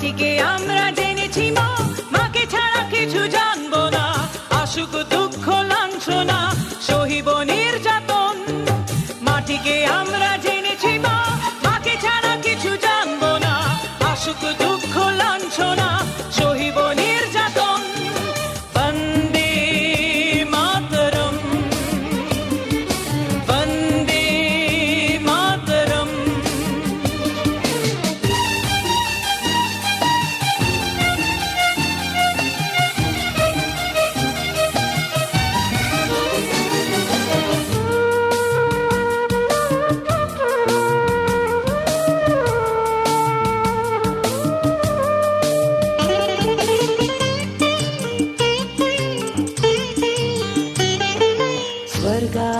মাটিকে আমরা জেনেছি মা। মাকে ছাড়া কিছু জানব না। আসুক দুঃখ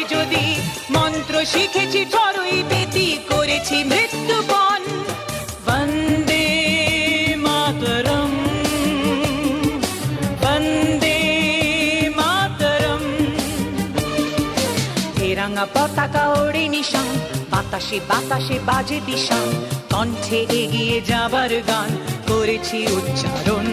ওঠে যদি মন্ত্র শিখেছি চড়ুই বেতি করেছি মৃত্যুপণ বন্দে মাতরম বন্দে মাতরম। তেরাঙ্গা পতাকা ওড়ে নিশান, বাতাসে বাতাসে বাজে দিশান। কণ্ঠে এগিয়ে যাবার গান করেছি উচ্চারণ।